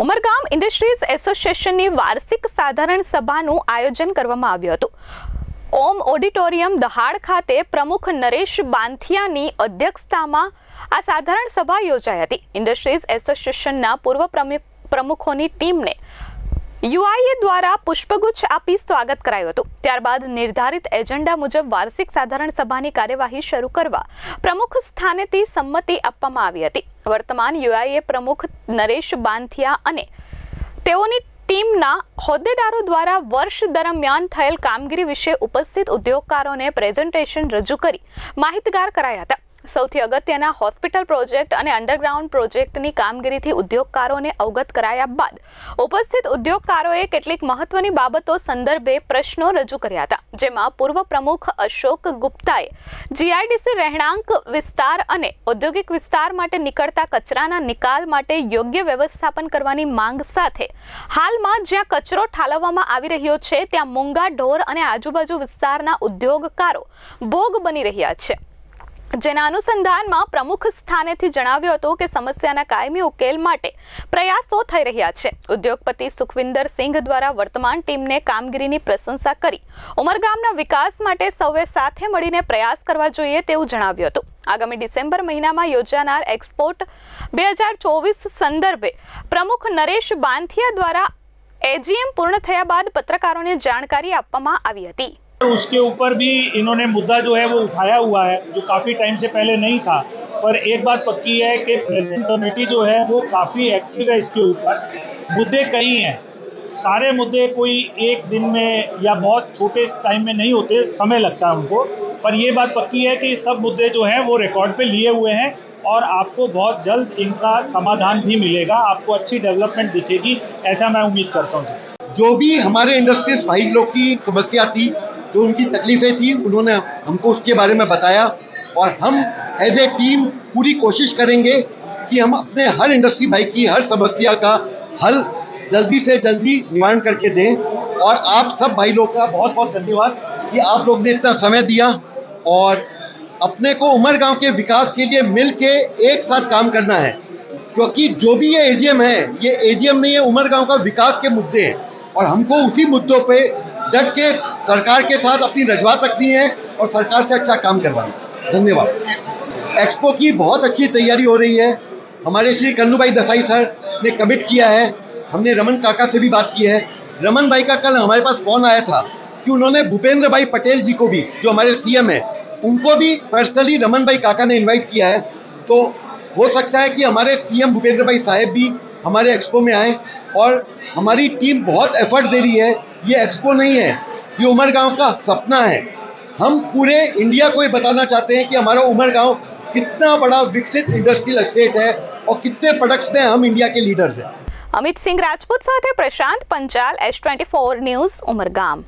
Umargam industries એસોસિએશનની વાર્ષિક સાધારણ સભાનું આયોજન કરવામાં આવ્યું હતું. ઓમ ઓડિટોરિયમ દહાડ ખાતે પ્રમુખ નરેશ બાંથિયાની અધ્યક્ષતામાં આ સાધારણ સભા યોજાઈ હતી. ઇન્ડસ્ટ્રીઝ એસોસિએશનના પૂર્વ પ્રમુખ પ્રમુખોની ટીમને યુઆઈએ દ્વારા પુષ્પગુચ્છ આપી સ્વાગત કરાયું હતું. ત્યારબાદ નિર્ધારિત એજન્ડા મુજબ વાર્ષિક સાધારણ સભાની કાર્યવાહી શરૂ કરવા પ્રમુખ સ્થાનેથી સંમતિ આપવામાં આવી હતી. વર્તમાન યુઆઈએ પ્રમુખ નરેશ બાંથિયા અને તેઓની ટીમના હોદ્દેદારો દ્વારા વર્ષ દરમિયાન થયેલ કામગીરી વિશે ઉપસ્થિત ઉદ્યોગકારોને પ્રેઝન્ટેશન રજૂ કરી માહિતગાર કરાયા હતા. સૌથી અગત્યના હોસ્પિટલ પ્રોજેક્ટ અને અંડરગ્રાઉન્ડ પ્રોજેક્ટની કામગીરીથી ઉદ્યોગકારોને અવગત કરાયા બાદ ઉપસ્થિત ઉદ્યોગકારોએ કેટલીક મહત્વની બાબતો સંદર્ભે પ્રશ્નો રજૂ કર્યા હતા, જેમાં પૂર્વ પ્રમુખ અશોક ગુપ્તાએ જીઆઈડીસી રહેણાંક વિસ્તાર અને ઔદ્યોગિક વિસ્તાર માટે નીકળતા કચરાના નિકાલ માટે યોગ્ય વ્યવસ્થાપન કરવાની માંગ સાથે હાલમાં જ્યાં કચરો ઠાલવવામાં આવી રહ્યો છે, ત્યાં મૂંગા ઢોર અને આજુબાજુ વિસ્તારના ઉદ્યોગકારો ભોગ બની રહ્યા છે. જેના અનુસંધાનમાં પ્રમુખ સ્થાનેથી જણાવ્યું હતું કે સમસ્યાના કાયમી ઉકેલ માટે પ્રયાસો થઈ રહ્યા છે. ઉદ્યોગપતિ સુખવિંદર સિંઘ દ્વારા વર્તમાન ટીમને કામગીરીની પ્રશંસા કરી. ઉમરગામના વિકાસ માટે સૌએ સાથે મળીને પ્રયાસ કરવા જોઈએ તેવું જણાવ્યું હતું. આગામી ડિસેમ્બર મહિનામાં યોજાનાર એક્સપોર્ટ બે હજાર ચોવીસ સંદર્ભે પ્રમુખ નરેશ બાંથિયા દ્વારા એજીએમ પૂર્ણ થયા બાદ પત્રકારોને જાણકારી આપવામાં આવી હતી. उसके ऊपर भी इन्होंने मुद्दा जो है वो उठाया हुआ है, जो काफ़ी टाइम से पहले नहीं था। पर एक बात पक्की है कि प्रेजेंट कमेटी जो है वो काफ़ी एक्टिव है इसके ऊपर। मुद्दे कई हैं। सारे मुद्दे कोई एक दिन में या बहुत छोटे टाइम में नहीं होते, समय लगता है उनको। पर ये बात पक्की है कि सब मुद्दे जो हैं वो रिकॉर्ड पे लिए हुए हैं और आपको बहुत जल्द इनका समाधान भी मिलेगा। आपको अच्छी डेवलपमेंट दिखेगी, ऐसा मैं उम्मीद करता हूँ जो। भी हमारे इंडस्ट्रीज़ भाई लोग की समस्या थी जो उनकी तकलीफें थी, उन्होंने हमको उसके बारे में बताया और हम एज ए टीम पूरी कोशिश करेंगे कि हम अपने हर इंडस्ट्री भाई की, हर समस्या का हल जल्दी से जल्दी निवारण करके दें। और आप सब भाई लोग का बहुत बहुत धन्यवाद कि आप लोग ने इतना समय दिया और अपने को उमर गाँव के विकास के लिए मिल के एक साथ काम करना है। क्योंकि जो भी ये एजीएम है, ये एजीएम नहीं है, उमर गाँव का विकास के मुद्दे हैं। और हमको उसी मुद्दों पे डट के सरकार के साथ अपनी रजवात रखनी है और सरकार से अच्छा काम करवाना धन्यवाद। एक्सपो की बहुत अच्छी तैयारी हो रही है। हमारे श्री कन्नू भाई दसाई सर ने कमिट किया है। हमने रमन काका से भी बात की है। रमन भाई का कल हमारे पास फ़ोन आया था कि उन्होंने भूपेंद्र भाई पटेल जी को भी, जो हमारे सीएम है, उनको भी पर्सनली रमन भाई काका ने इनवाइट किया है। तो हो सकता है कि हमारे सीएम भूपेंद्र भाई साहेब भी हमारे एक्सपो में आए और हमारी टीम बहुत एफर्ट दे रही है। ये एक्सपो नहीं है। ये उमर गांव का सपना है हम पूरे इंडिया को ये बताना चाहते हैं कि हमारा उमर गांव कितना बड़ा विकसित इंडस्ट्रियल एस्टेट है और कितने प्रोडक्ट्स में हम इंडिया के लीडर्स हैं અમિત સિંહ રાજપૂત સાથે Prashant Panchal S twenty four news Umargam